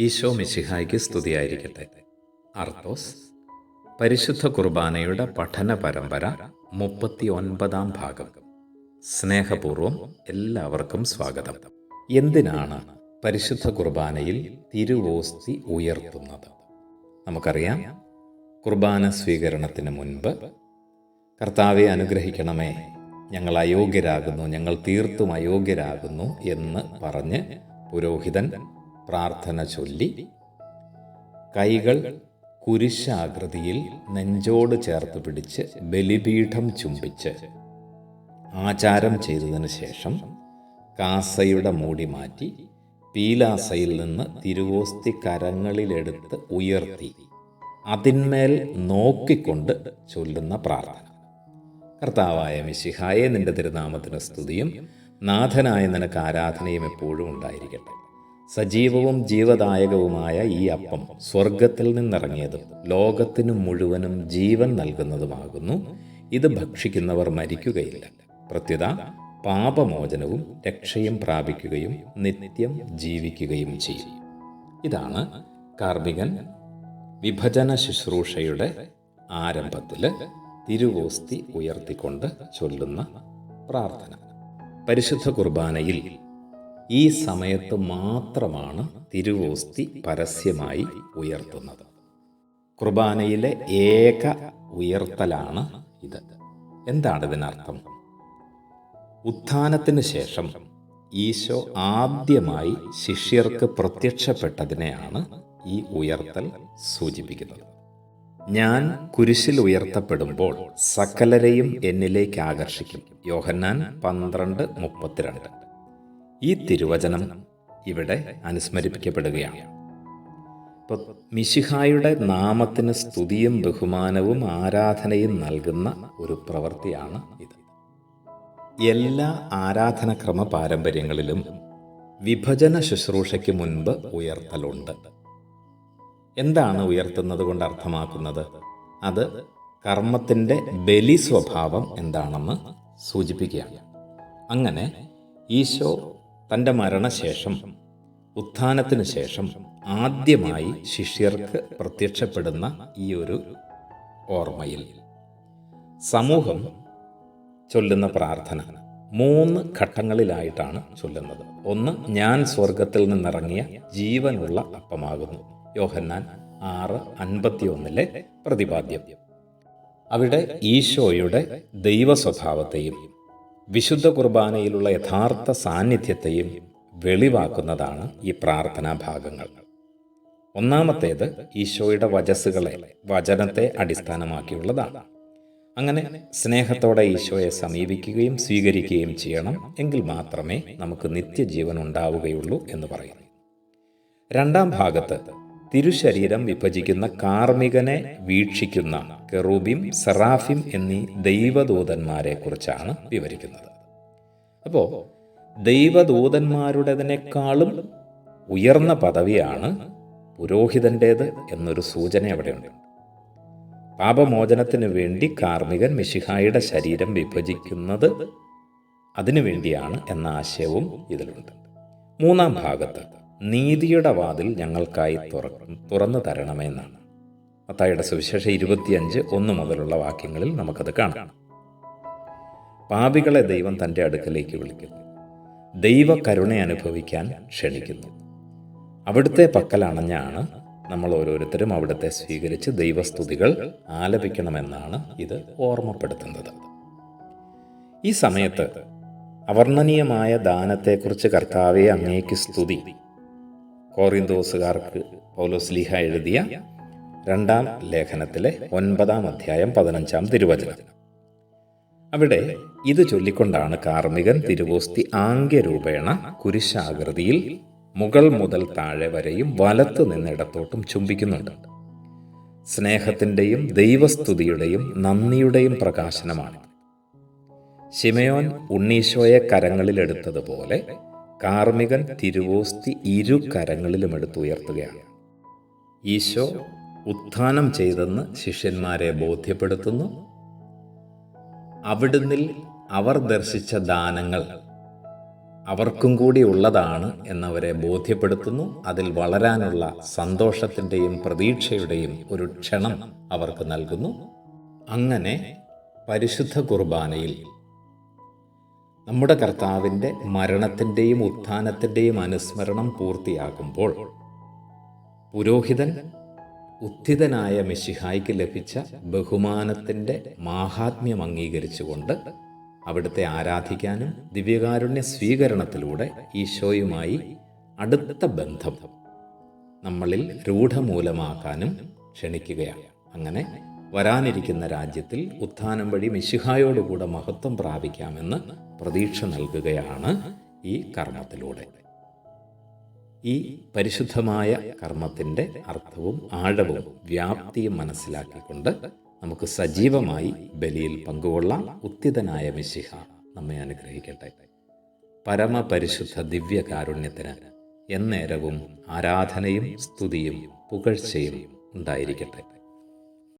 ഈശോ മിശിഹായ്ക്ക് സ്തുതിയായിരിക്കട്ടെ. അർത്തോസ് പരിശുദ്ധ കുർബാനയുടെ പഠന പരമ്പര മുപ്പത്തി ഒൻപതാം ഭാഗം. സ്നേഹപൂർവം എല്ലാവർക്കും സ്വാഗതം. എന്തിനാണ് പരിശുദ്ധ കുർബാനയിൽ തിരുവോസ്തി ഉയർത്തുന്നത്? നമുക്കറിയാം കുർബാന സ്വീകരണത്തിന് മുൻപ് കർത്താവെ അനുഗ്രഹിക്കണമേ ഞങ്ങൾ അയോഗ്യരാകുന്നു ഞങ്ങൾ തീർത്തും അയോഗ്യരാകുന്നു എന്ന് പറഞ്ഞ് പുരോഹിതൻ പ്രാർത്ഥന ചൊല്ലി കൈകൾ കുരിശാകൃതിയിൽ നെഞ്ചോട് ചേർത്ത് പിടിച്ച് ബലിപീഠം ചുംബിച്ച് ആചാരം ചെയ്തതിന് ശേഷം കാസയുടെ മൂടി മാറ്റി പീലാസയിൽ നിന്ന് തിരുവോസ്തി കരങ്ങളിലെടുത്ത് ഉയർത്തി അതിന്മേൽ നോക്കിക്കൊണ്ട് ചൊല്ലുന്ന പ്രാർത്ഥന. കർത്താവായ മിശിഹായെ നിന്റെ തിരുനാമത്തിന് സ്തുതിയും നാഥനായ നിനക്ക് ആരാധനയും എപ്പോഴും ഉണ്ടായിരിക്കട്ടെ. സജീവവും ജീവദായകവുമായ ഈ അപ്പം സ്വർഗത്തിൽ നിന്നിറങ്ങിയതും ലോകത്തിനു മുഴുവനും ജീവൻ നൽകുന്നതുമാകുന്നു. ഇത് ഭക്ഷിക്കുന്നവർ മരിക്കുകയില്ല. പ്രത്യുത പാപമോചനവും രക്ഷയും പ്രാപിക്കുകയും നിത്യം ജീവിക്കുകയും ചെയ്യും. ഇതാണ് കാർമികൻ വിഭജന ശുശ്രൂഷയുടെ ആരംഭത്തിൽ തിരുവോസ്തി ഉയർത്തിക്കൊണ്ട് ചൊല്ലുന്ന പ്രാർത്ഥന. പരിശുദ്ധ കുർബാനയിൽ ഈ സമയത്ത് മാത്രമാണ് തിരുവോസ്തി പരസ്യമായി ഉയർത്തുന്നത്. കുർബാനയിലെ ഏക ഉയർത്തലാണ് ഇത്. എന്താണ് ഇതിനർത്ഥം? ഉത്ഥാനത്തിന് ശേഷം ഈശോ ആദ്യമായി ശിഷ്യർക്ക് പ്രത്യക്ഷപ്പെട്ടതിനെയാണ് ഈ ഉയർത്തൽ സൂചിപ്പിക്കുന്നത്. ഞാൻ കുരിശിൽ ഉയർത്തപ്പെടുമ്പോൾ സകലരെയും എന്നിലേക്ക് ആകർഷിക്കും. യോഹന്നാൻ പന്ത്രണ്ട് മുപ്പത്തിരണ്ട്. ഈ തിരുവചനം ഇവിടെ അനുസ്മരിപ്പിക്കപ്പെടുകയാണ് ഇപ്പോൾ മിശിഹായുടെ നാമത്തിന് സ്തുതിയും ബഹുമാനവും ആരാധനയും നൽകുന്ന ഒരു പ്രവൃത്തിയാണ് ഇത്. എല്ലാ ആരാധനക്രമ പാരമ്പര്യങ്ങളിലും വിഭജന ശുശ്രൂഷയ്ക്ക് മുൻപ് ഉയർത്തലുണ്ട്. എന്താണ് ഉയർത്തുന്നത് കൊണ്ട് അർത്ഥമാക്കുന്നത്? അത് കർമ്മത്തിന്റെ ബലി സ്വഭാവം എന്താണെന്ന് സൂചിപ്പിക്കുകയാണ്. അങ്ങനെ ഈശോ തന്റെ മരണശേഷം ഉത്ഥാനത്തിന് ശേഷം ആദ്യമായി ശിഷ്യർക്ക് പ്രത്യക്ഷപ്പെടുന്ന ഈ ഒരു ഓർമ്മയിൽ സമൂഹം ചൊല്ലുന്ന പ്രാർത്ഥന മൂന്ന് ഘട്ടങ്ങളിലായിട്ടാണ് ചൊല്ലുന്നത്. ഒന്ന് ഞാൻ സ്വർഗത്തിൽ നിന്നിറങ്ങിയ ജീവനുള്ള അപ്പമാകുന്നു. യോഹന്നാൻ ആറ് അൻപത്തിയൊന്നിലെ പ്രതിപാദ്യം. അവിടെ ഈശോയുടെ ദൈവ സ്വഭാവത്തെയും വിശുദ്ധ കുർബാനയിലുള്ള യഥാർത്ഥ സാന്നിധ്യത്തെയും വെളിവാക്കുന്നതാണ് ഈ പ്രാർത്ഥനാ ഭാഗങ്ങൾ. ഒന്നാമത്തേത് ഈശോയുടെ വചസ്സുകളെ വചനത്തെ അടിസ്ഥാനമാക്കിയുള്ളതാണ്. അങ്ങനെ സ്നേഹത്തോടെ ഈശോയെ സമീപിക്കുകയും സ്വീകരിക്കുകയും ചെയ്യണം എങ്കിൽ മാത്രമേ നമുക്ക് നിത്യജീവൻ ഉണ്ടാവുകയുള്ളൂ എന്ന് പറയുന്നു. രണ്ടാം ഭാഗത്ത് തിരുശരീരം വിഭജിക്കുന്ന കാർമികനെ വീക്ഷിക്കുന്ന കെറൂബിം സെറാഫിം എന്നീ ദൈവദൂതന്മാരെ കുറിച്ചാണ് വിവരിക്കുന്നത്. അപ്പോൾ ദൈവദൂതന്മാരുടേതിനേക്കാളും ഉയർന്ന പദവിയാണ് പുരോഹിതന്റേത് എന്നൊരു സൂചന അവിടെയുണ്ട്. പാപമോചനത്തിന് വേണ്ടി കാർമികൻ മിശിഹായുടെ ശരീരം വിഭജിക്കുന്നത് അതിനു വേണ്ടിയാണ് എന്ന ആശയവും ഇതിലുണ്ട്. മൂന്നാം ഭാഗത്ത് നീതിയുടെ വാതിൽ ഞങ്ങൾക്കായി തുറന്നു തരണമെന്നാണ്. മത്തായുടെ സുവിശേഷം ഇരുപത്തിയഞ്ച് ഒന്ന് മുതലുള്ള വാക്യങ്ങളിൽ നമുക്കത് കാണാം. പാപികളെ ദൈവം തന്റെ അടുക്കലേക്ക് വിളിക്കുന്നു. ദൈവ കരുണ അനുഭവിക്കാൻ ക്ഷണിക്കുന്നു. അവിടുത്തെ പക്കലണഞ്ഞാണ് നമ്മൾ ഓരോരുത്തരും അവിടുത്തെ സ്വീകരിച്ച് ദൈവസ്തുതികൾ ആലപിക്കണമെന്നാണ് ഇത് ഓർമ്മപ്പെടുത്തുന്നത്. ഈ സമയത്ത് അവർണനീയമായ ദാനത്തെക്കുറിച്ച് കർത്താവെ അങ്ങേക്ക് സ്തുതി. കോറിന്തോസുകാർക്ക് പൗലോസ്ലിഹ എഴുതിയ രണ്ടാം ലേഖനത്തിലെ ഒൻപതാം അധ്യായം പതിനഞ്ചാം തിരുവചനം. അവിടെ ഇത് ചൊല്ലിക്കൊണ്ടാണ് കാർമികൻ തിരുവോസ്തി ആംഗ്യരൂപേണ കുരിശാകൃതിയിൽ മുകൾ മുതൽ താഴെ വരെയും വലത്തു നിന്നിടത്തോട്ടും ചുംബിക്കുന്നുണ്ട്. സ്നേഹത്തിന്റെയും ദൈവസ്തുതിയുടെയും നന്ദിയുടെയും പ്രകാശനമാണ് ശിമയോൻ ഉണ്ണീശോയെ കരങ്ങളിലെടുത്തതുപോലെ കാർമികൻ തിരുവോസ്തി ഇരു കരങ്ങളിലും എടുത്തുയർത്തുകയാണ് ഈശോ ഉത്ഥാനം ചെയ്തെന്ന് ശിഷ്യന്മാരെ ബോധ്യപ്പെടുത്തുന്നു. അവിടുന്നിൽ അവർ ദർശിച്ച ദാനങ്ങൾ അവർക്കും കൂടി ഉള്ളതാണ് എന്നവരെ ബോധ്യപ്പെടുത്തുന്നു. അതിൽ വളരാനുള്ള സന്തോഷത്തിന്റെയും പ്രതീക്ഷയുടെയും ഒരു ക്ഷണം അവർക്ക് നൽകുന്നു. അങ്ങനെ പരിശുദ്ധ കുർബാനയിൽ നമ്മുടെ കർത്താവിന്റെ മരണത്തിന്റെയും ഉത്ഥാനത്തിന്റെയും അനുസ്മരണം പൂർത്തിയാകുമ്പോൾ പുരോഹിതൻ ഉത്ഥിതനായ മിശിഹായ്ക്ക് ലഭിച്ച ബഹുമാനത്തിന്റെ മാഹാത്മ്യം അംഗീകരിച്ചുകൊണ്ട് അവിടുത്തെ ആരാധിക്കാനും ദിവ്യകാരുണ്യ സ്വീകരണത്തിലൂടെ ഈശോയുമായി അടുത്ത ബന്ധം നമ്മളിൽ രൂഢമൂലമാക്കാനും ക്ഷണിക്കുകയാണ്. അങ്ങനെ വരാനിരിക്കുന്ന രാജ്യത്തിൽ ഉത്ഥാനം വഴി മിശിഹായോടുകൂടെ മഹത്വം പ്രാപിക്കാമെന്ന് പ്രതീക്ഷ നൽകുകയാണ് ഈ കർമ്മത്തിലൂടെ. ഈ പരിശുദ്ധമായ കർമ്മത്തിന്റെ അർത്ഥവും ആഴവും വ്യാപ്തിയും മനസ്സിലാക്കിക്കൊണ്ട് നമുക്ക് സജീവമായി ബലിയിൽ പങ്കുകൊള്ളാം. ഉത്തിതനായ മിശിഹ നമ്മെ അനുഗ്രഹിക്കട്ടെ. പരമപരിശുദ്ധ ദിവ്യകാരുണ്യത്തിന് എന്നേരവും ആരാധനയും സ്തുതിയും പുകഴ്ചയും ഉണ്ടായിരിക്കട്ടെ.